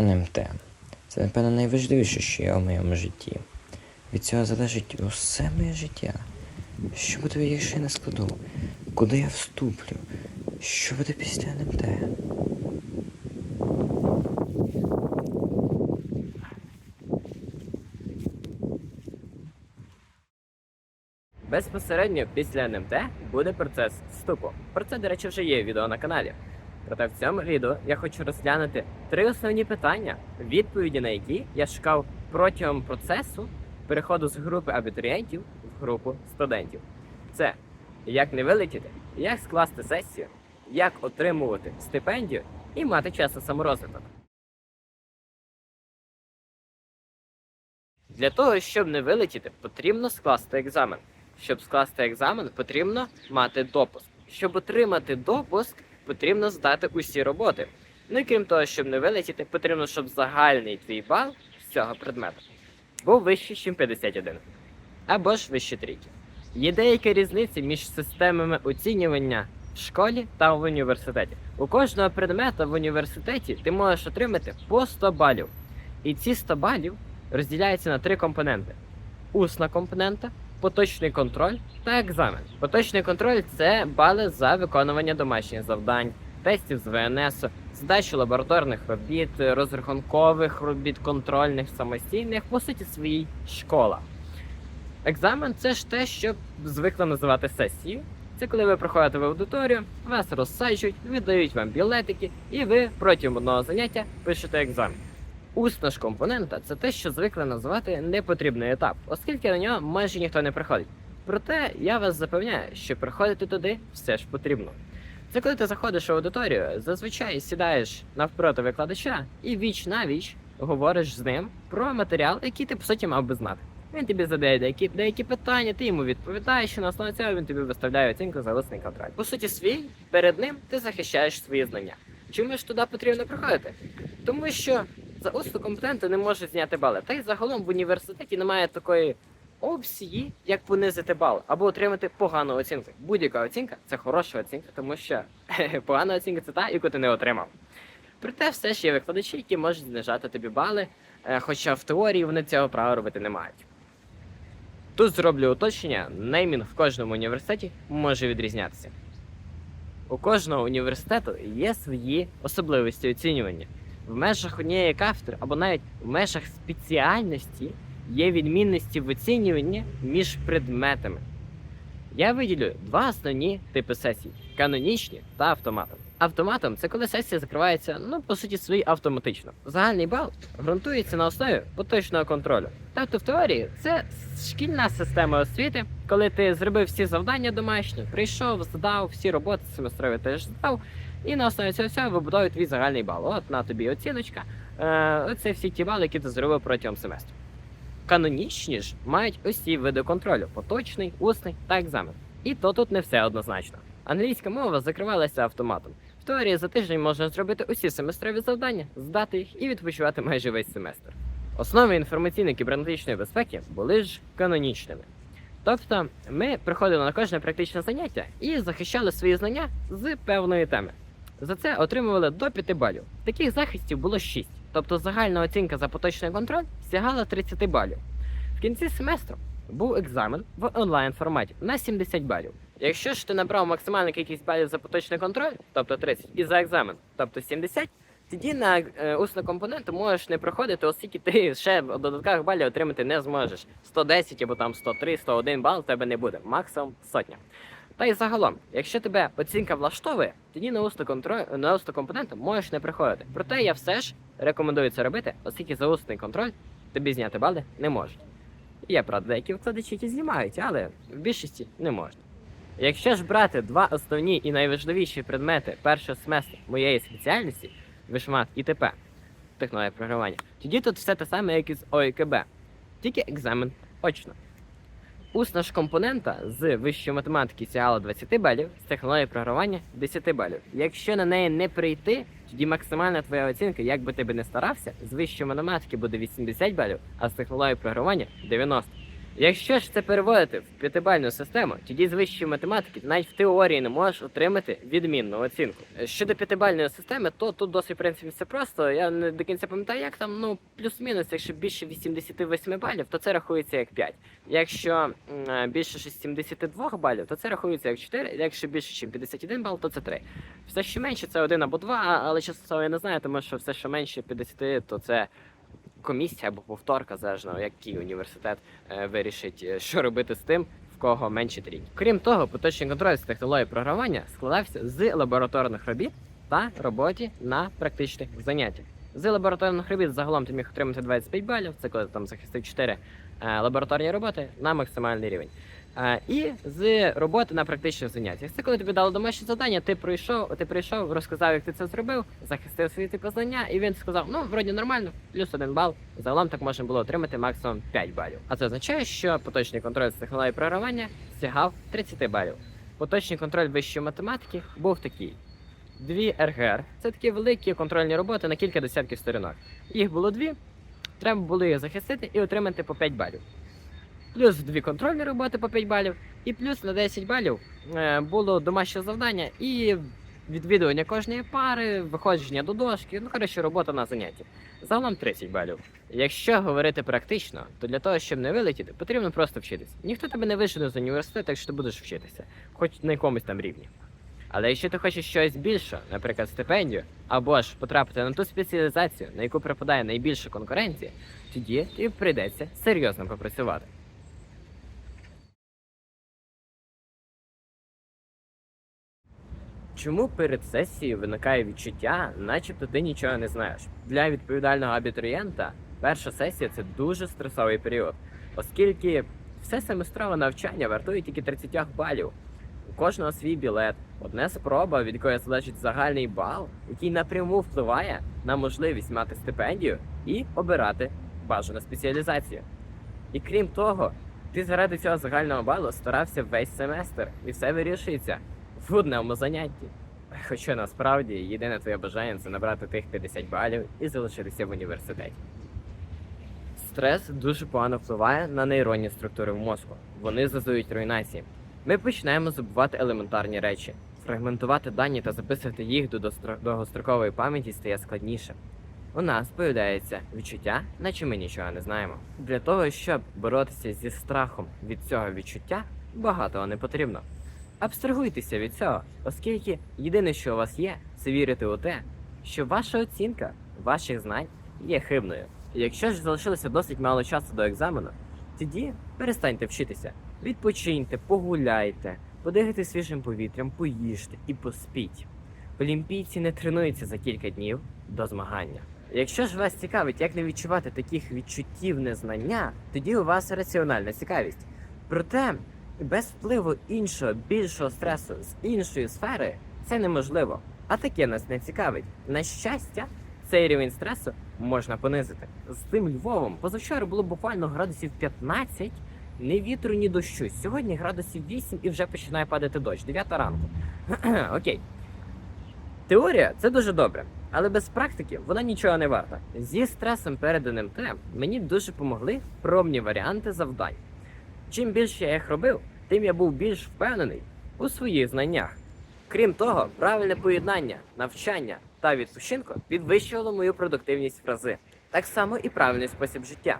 НМТ. Це, напевно, найважливіше, що є у моєму житті. Від цього залежить усе моє життя. Що буде, якщо я не складу? Куди я вступлю? Що буде після НМТ? Безпосередньо після НМТ буде процес вступу. Про це, до речі, вже є відео на каналі. Проте в цьому відео я хочу розглянути три основні питання, відповіді на які я шукав протягом процесу переходу з групи абітурієнтів в групу студентів. Це як не вилетіти, як скласти сесію, як отримувати стипендію і мати час на саморозвиток. Для того, щоб не вилетіти, потрібно скласти екзамен. Щоб скласти екзамен, потрібно мати допуск. Щоб отримати допуск, потрібно здати усі роботи. Ну і крім того, щоб не вилетіти, потрібно, щоб загальний твій бал з цього предмету був вищий, ніж 51. Або ж вище трійки. Є деякі різниці між системами оцінювання в школі та в університеті. У кожного предмета в університеті ти можеш отримати по 100 балів. І ці 100 балів розділяються на три компоненти: усна компонента, поточний контроль та екзамен. Поточний контроль це бали за виконування домашніх завдань, тестів з ВНС, здачу лабораторних робіт, розрахункових робіт, контрольних, самостійних, по суті, своїй школа. Екзамен це ж те, що звикли називати сесією. Це коли ви приходите в аудиторію, вас розсаджують, віддають вам білетики, і ви протягом одного заняття пишете екзамен. Усна ж компонента це те, що звикли називати непотрібний етап, оскільки на нього майже ніхто не приходить. Проте я вас запевняю, що приходити туди все ж потрібно. Це коли ти заходиш в аудиторію, зазвичай сідаєш навпроти викладача і віч на віч говориш з ним про матеріал, який ти по суті мав би знати. Він тобі задає деякі, деякі питання, ти йому відповідаєш, і на основі цього він тобі виставляє оцінку за усний контроль. По суті, свій перед ним ти захищаєш свої знання. Чому ж туди потрібно приходити? Тому що за усну компетенту не може зняти бали. Та й загалом в університеті немає такої опції, як понизити бал або отримати погану оцінку. Будь-яка оцінка це хороша оцінка, тому що погана оцінка це та, яку ти не отримав. Проте все ж є викладачі, які можуть знижати тобі бали, е, хоча в теорії вони цього права робити не мають. Тут зроблю уточнення, неймінг в кожному університеті може відрізнятися. У кожного університету є свої особливості оцінювання. В межах однієї кафедри або навіть в межах спеціальності є відмінності в оцінюванні між предметами. Я виділю два основні типи сесій: канонічні та автоматом. Автоматом це коли сесія закривається, ну по суті, свої автоматично. Загальний бал ґрунтується на основі поточного контролю. Тобто, в теорії це шкільна система освіти, коли ти зробив всі завдання домашні, прийшов, здав всі роботи семестрові теж здав, і на основі цього всього вибудовує твій загальний бал. От на тобі оціночка. Е, оце всі ті бали, які ти зробив протягом семестру. Канонічні ж мають усі види контролю: поточний, усний та екзамен. І то тут не все однозначно. Англійська мова закривалася автоматом. В теорії за тиждень можна зробити усі семестрові завдання, здати їх і відпочивати майже весь семестр. Основи інформаційно-кібернетичної безпеки були ж канонічними. Тобто ми приходили на кожне практичне заняття і захищали свої знання з певної теми. За це отримували до 5 балів. Таких захистів було 6, тобто загальна оцінка за поточний контроль сягала 30 балів. В кінці семестру був екзамен в онлайн форматі на 70 балів. Якщо ж ти набрав максимальну кількість балів за поточний контроль, тобто 30, і за екзамен, тобто 70, тоді на е, усну компоненту можеш не проходити, оскільки ти ще додаткових балів отримати не зможеш. 110 або там 103, 101 бал в тебе не буде, максимум сотня. Та й загалом, якщо тебе оцінка влаштовує, тоді на усну компоненту можеш не приходити. Проте я все ж рекомендую це робити, оскільки за усний контроль тобі зняти бали не можуть. Є, правда, деякі викладачі, які знімають, але в більшості не можна. Якщо ж брати два основні і найважливіші предмети першого семестру моєї спеціальності, вишмат і ТП, технологія програмування, тоді тут все те саме, як і з ОІКБ, тільки екзамен очно. Усна ж компонента з вищої математики сягала 20 балів, з технології програмування 10 балів. Якщо на неї не прийти, тоді максимальна твоя оцінка, як би ти би не старався, з вищої математики буде 80 балів, а з технології програмування 90. Якщо ж це переводити в п'ятибальну систему, тоді з вищої математики навіть в теорії не можеш отримати відмінну оцінку. Щодо п'ятибальної системи, то тут досить в принципі все просто. Я не до кінця пам'ятаю, як там, ну плюс-мінус, якщо більше 88 балів, то це рахується як 5. Якщо більше 72 балів, то це рахується як 4. Якщо більше, ніж 51 бал, то це 3. Все, що менше, це 1 або 2, але чесно я не знаю, тому що все, що менше 50, то це комісія або повторка, залежно який університет е, вирішить, е, що робити з тим, в кого менше трійки. Крім того, поточний контроль з технології програмування складався з лабораторних робіт та роботі на практичних заняттях. З лабораторних робіт загалом ти міг отримати 25 балів, це коли ти там захистив 4 е, лабораторні роботи на максимальний рівень. І з роботи на практичних заняттях. Це коли тобі дали домашнє завдання, ти пройшов, ти прийшов, розказав, як ти це зробив, захистив свої типу знання, і він сказав: ну, вроді нормально, плюс один бал. Загалом так можна було отримати максимум 5 балів. А це означає, що поточний контроль з технології програмування сягав 30 балів. Поточний контроль вищої математики був такий. Дві РГР це такі великі контрольні роботи на кілька десятків сторінок. Їх було дві, треба було їх захистити і отримати по 5 балів. Плюс дві контрольні роботи по 5 балів, і плюс на 10 балів е, було домашнє завдання і відвідування кожної пари, виходження до дошки, ну коротше, робота на занятті. Загалом 30 балів. Якщо говорити практично, то для того, щоб не вилетіти, потрібно просто вчитися. Ніхто тебе не вижене з університету, якщо ти будеш вчитися, хоч на якомусь там рівні. Але якщо ти хочеш щось більше, наприклад, стипендію, або ж потрапити на ту спеціалізацію, на яку припадає найбільша конкуренція, тоді тобі прийдеться серйозно попрацювати. Чому перед сесією виникає відчуття, начебто ти нічого не знаєш? Для відповідального абітурієнта перша сесія це дуже стресовий період, оскільки все семестрове навчання вартує тільки 30 балів. У кожного свій білет, одне спроба, від якої залежить загальний бал, який напряму впливає на можливість мати стипендію і обирати бажану спеціалізацію. І крім того, ти заради цього загального балу старався весь семестр, і все вирішується в одному занятті. Хоча насправді єдине твоє бажання це набрати тих 50 балів і залишитися в університеті. Стрес дуже погано впливає на нейронні структури в мозку. Вони зазують руйнації. Ми починаємо забувати елементарні речі. Фрагментувати дані та записувати їх до довгострокової пам'яті стає складніше. У нас появляється відчуття, наче ми нічого не знаємо. Для того, щоб боротися зі страхом від цього відчуття, багатого не потрібно. Абстрагуйтеся від цього, оскільки єдине, що у вас є, це вірити у те, що ваша оцінка ваших знань є хибною. Якщо ж залишилося досить мало часу до екзамену, тоді перестаньте вчитися, відпочиньте, погуляйте, подихайте свіжим повітрям, поїжте і поспіть. Олімпійці не тренуються за кілька днів до змагання. Якщо ж вас цікавить, як не відчувати таких відчуттів незнання, тоді у вас раціональна цікавість. Проте без впливу іншого більшого стресу з іншої сфери це неможливо. А таке нас не цікавить. На щастя, цей рівень стресу можна понизити. З тим Львовом позавчора було буквально градусів 15, ні вітру, ні дощу. Сьогодні градусів 8 і вже починає падати дощ. 9 ранку. Окей. Теорія це дуже добре, але без практики вона нічого не варта. Зі стресом переданим тем мені дуже помогли пробні варіанти завдань. Чим більше я їх робив, тим я був більш впевнений у своїх знаннях. Крім того, правильне поєднання, навчання та відпочинку підвищувало мою продуктивність в рази. Так само і правильний спосіб життя.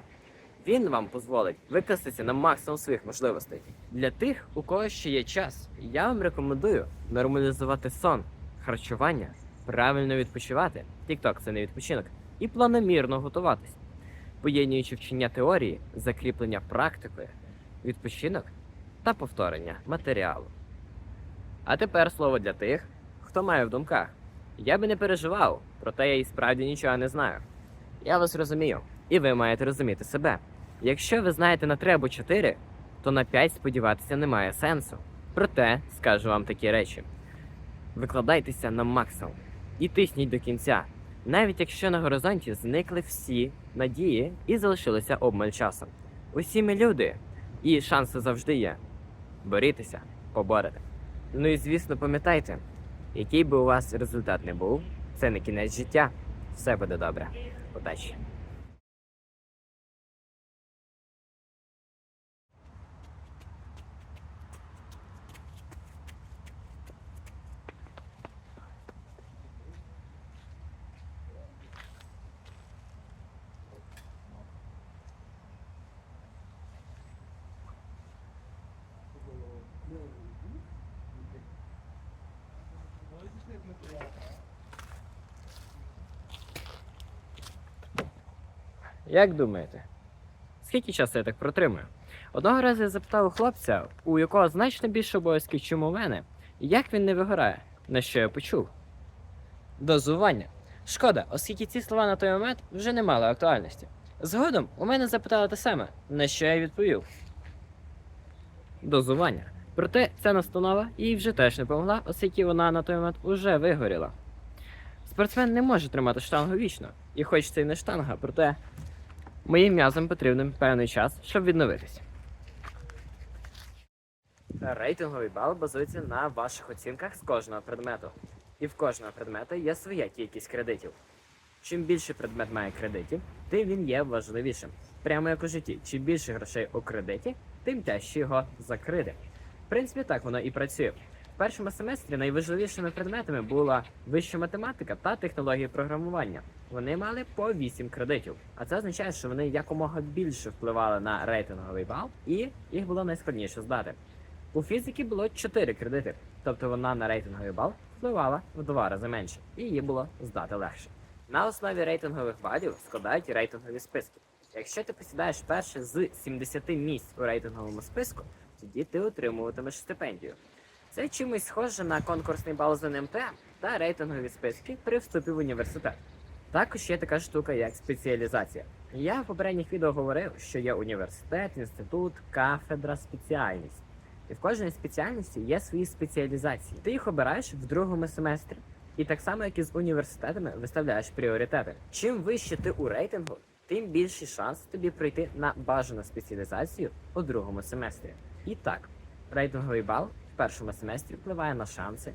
Він вам дозволить використатися на максимум своїх можливостей. Для тих, у кого ще є час, я вам рекомендую нормалізувати сон, харчування, правильно відпочивати. TikTok – це не відпочинок, і планомірно готуватись, поєднуючи вчення теорії, закріплення практикою, відпочинок та повторення матеріалу. А тепер слово для тих, хто має в думках. Я би не переживав, проте я і справді нічого не знаю. Я вас розумію, і ви маєте розуміти себе. Якщо ви знаєте на 3 або 4, то на 5 сподіватися немає сенсу. Проте скажу вам такі речі: викладайтеся на максимум і тисніть до кінця, навіть якщо на горизонті зникли всі надії і залишилося обмаль часу. Усі ми люди, і шанси завжди є. Борітеся, поборете. Ну і звісно, пам'ятайте, який би у вас результат не був, це не кінець життя. Все буде добре. Удачі! Як думаєте, скільки часу я так протримую? Одного разу я запитав у хлопця, у якого значно більше обов'язків, чим у мене, як він не вигорає, на що я почув. Дозування. Шкода, оскільки ці слова на той момент вже не мали актуальності. Згодом у мене запитали те саме, на що я відповів. Дозування. Проте ця настанова їй вже теж не помогла, оскільки вона на той момент уже вигоріла. Спортсмен не може тримати штангу вічно, і хоч це й не штанга, проте моїм м'язам потрібен певний час, щоб відновитись. Рейтинговий бал базується на ваших оцінках з кожного предмету. І в кожного предмета є своя кількість кредитів. Чим більше предмет має кредитів, тим він є важливішим. Прямо як у житті, чим більше грошей у кредиті, тим тяжче його закрити. В принципі, так воно і працює. В першому семестрі найважливішими предметами була вища математика та технології програмування. Вони мали по 8 кредитів, а це означає, що вони якомога більше впливали на рейтинговий бал, і їх було найскладніше здати. У фізики було 4 кредити, тобто вона на рейтинговий бал впливала в два рази менше, і її було здати легше. На основі рейтингових балів складають рейтингові списки. Якщо ти посідаєш перше з 70 місць у рейтинговому списку, тоді ти отримуватимеш стипендію. Це чимось схоже на конкурсний бал з НМТ та рейтингові списки при вступі в університет. Також є така штука, як спеціалізація. Я в попередніх відео говорив, що є університет, інститут, кафедра, спеціальність. І в кожній спеціальності є свої спеціалізації. Ти їх обираєш в другому семестрі. І так само, як і з університетами, виставляєш пріоритети. Чим вище ти у рейтингу, тим більший шанс тобі прийти на бажану спеціалізацію у другому семестрі. І так, рейтинговий бал в першому семестрі впливає на шанси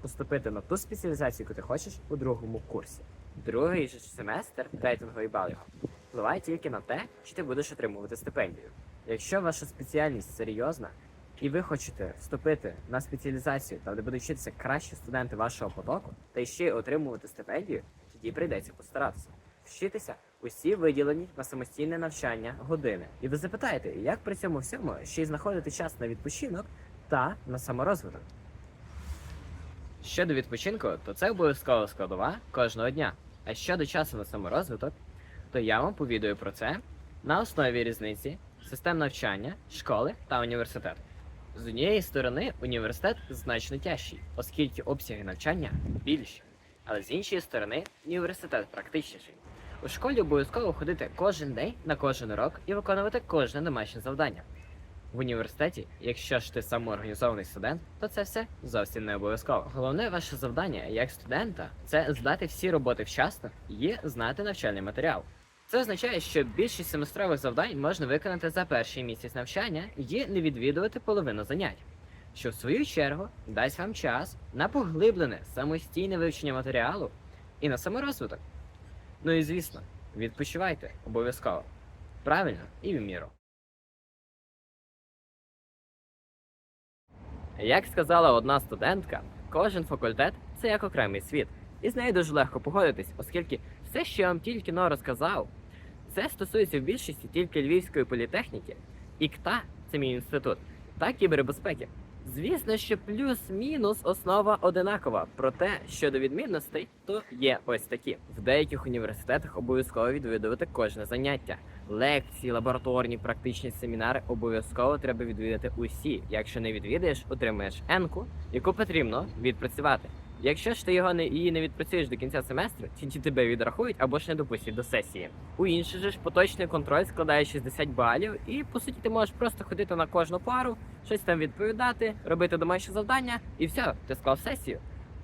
поступити на ту спеціалізацію, яку ти хочеш у другому курсі. Другий же семестр, рейтинговий бал його, впливає тільки на те, чи ти будеш отримувати стипендію. Якщо ваша спеціальність серйозна, і ви хочете вступити на спеціалізацію, там де будуть вчитися кращі студенти вашого потоку, та ще й отримувати стипендію, тоді прийдеться постаратися. Вчитися усі виділені на самостійне навчання години. І ви запитаєте, як при цьому всьому ще й знаходити час на відпочинок та на саморозвиток. Щодо відпочинку, то це обов'язкова складова кожного дня. А щодо часу на саморозвиток, то я вам повідаю про це на основі різниці систем навчання, школи та університету. З однієї сторони, університет значно тяжчий, оскільки обсяги навчання більші. Але з іншої сторони, університет практичніший. У школі обов'язково ходити кожен день на кожен урок і виконувати кожне домашнє завдання. В університеті, якщо ж ти самоорганізований студент, то це все зовсім не обов'язково. Головне ваше завдання як студента це здати всі роботи вчасно і знати навчальний матеріал. Це означає, що більшість семестрових завдань можна виконати за перший місяць навчання і не відвідувати половину занять, що в свою чергу дасть вам час на поглиблене самостійне вивчення матеріалу і на саморозвиток. Ну і звісно, відпочивайте обов'язково. Правильно і в міру. Як сказала одна студентка, кожен факультет це як окремий світ. І з нею дуже легко погодитись, оскільки все, що я вам тільки но розказав, це стосується в більшості тільки Львівської політехніки, ІКТА це мій інститут, та кібербезпеки. Звісно, що плюс-мінус основа одинакова. Проте щодо відмінностей, то є ось такі. В деяких університетах обов'язково відвідувати кожне заняття. Лекції, лабораторні, практичні семінари обов'язково треба відвідати усі. Якщо не відвідаєш, отримаєш енку, яку потрібно відпрацювати. Якщо ж ти його не її не відпрацюєш до кінця семестру, ті тебе відрахують або ж не допустять до сесії. У інший же ж поточний контроль складає 60 балів, і по суті ти можеш просто ходити на кожну пару, щось там відповідати, робити домашнє завдання, і все, ти склав сесію.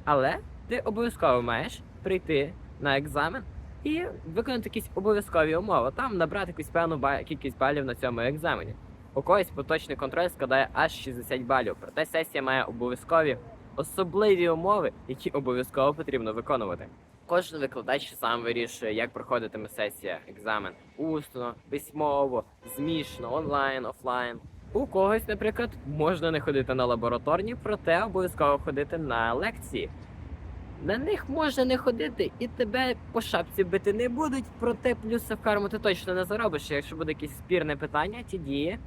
Але ти обов'язково маєш прийти на екзамен і виконати якісь обов'язкові умови, там набрати якусь певну кількість балів на цьому екзамені. У когось поточний контроль складає аж 60 балів, проте сесія має обов'язкові особливі умови, які обов'язково потрібно виконувати. Кожен викладач сам вирішує, як проходитиме сесія, екзамен усно, письмово, змішно, онлайн, офлайн. У когось, наприклад, можна не ходити на лабораторні, проте обов'язково ходити на лекції. На них можна не ходити, і тебе по шапці бити не будуть, проте плюси в карму ти точно не заробиш. Якщо буде якесь спірне питання, ті дії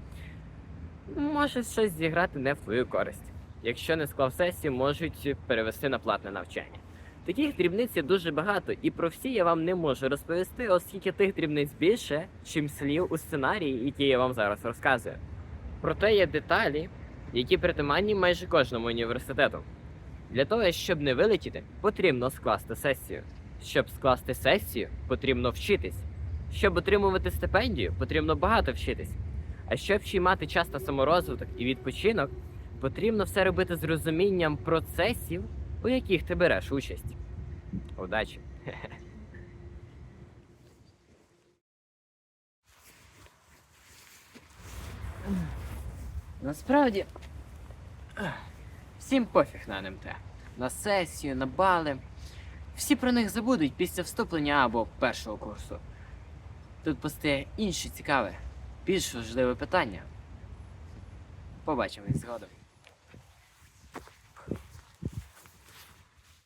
може щось зіграти не в твою користь. Якщо не склав сесію, можуть перевести на платне навчання. Таких дрібниць є дуже багато, і про всі я вам не можу розповісти, оскільки тих дрібниць більше, чим слів у сценарії, які я вам зараз розказую. Проте є деталі, які притаманні майже кожному університету. Для того, щоб не вилетіти, потрібно скласти сесію. Щоб скласти сесію, потрібно вчитись. Щоб отримувати стипендію, потрібно багато вчитись. А щоб ще й мати час на саморозвиток і відпочинок, потрібно все робити з розумінням процесів, у яких ти береш участь. Удачі! Насправді, всім пофіг на НМТ. На сесію, на бали. Всі про них забудуть після вступлення або першого курсу. Тут постає інше цікаве, більш важливе питання. Побачимось згодом.